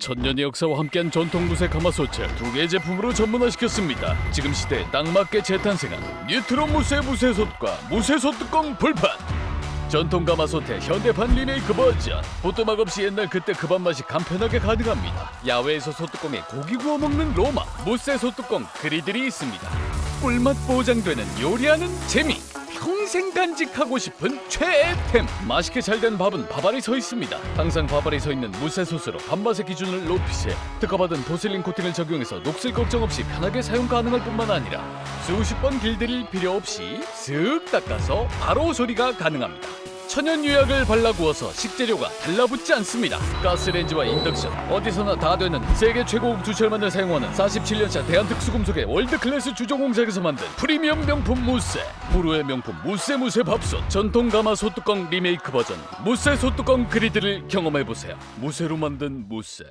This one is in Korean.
천년의 역사와 함께한 전통 무쇠 가마솥을 두 개의 제품으로 전문화시켰습니다. 지금 시대에 딱 맞게 재탄생한 뉴트론 무쇠 무쇠솥과 무쇠솥 뚜껑 불판. 전통 가마솥의 현대판 리메이크 버전. 보뚜막 없이 옛날 그때 그 밥 맛이 간편하게 가능합니다. 야외에서 소뚜껑에 고기 구워 먹는 로마 무쇠 소뚜껑 그리들이 있습니다. 꿀맛 보장되는 요리하는 재미. 평생 간직하고 싶은 최애템. 맛있게 잘 된 밥은 밥알이 서 있습니다. 항상 밥알이 서 있는 무쇠솥으로 밥맛의 기준을 높이세요. 특허받은 보슬린 코팅을 적용해서 녹슬 걱정 없이 편하게 사용 가능할 뿐만 아니라 수십 번 길들일 필요 없이 쓱 닦아서 바로 조리가 가능합니다 천연 유약을 발라 구워서 식재료가 달라붙지 않습니다. 가스레인지와 인덕션 어디서나 다 되는 세계 최고급 주철만을 사용하는 47년차 대한특수금속의 월드 클래스 주조 공장에서 만든 프리미엄 명품 무쇠 무르의 명품 무쇠 무쇠 밥솥 전통 가마 소뚜껑 리메이크 버전 무쇠 소뚜껑 그리드를 경험해 보세요. 무쇠로 만든 무쇠.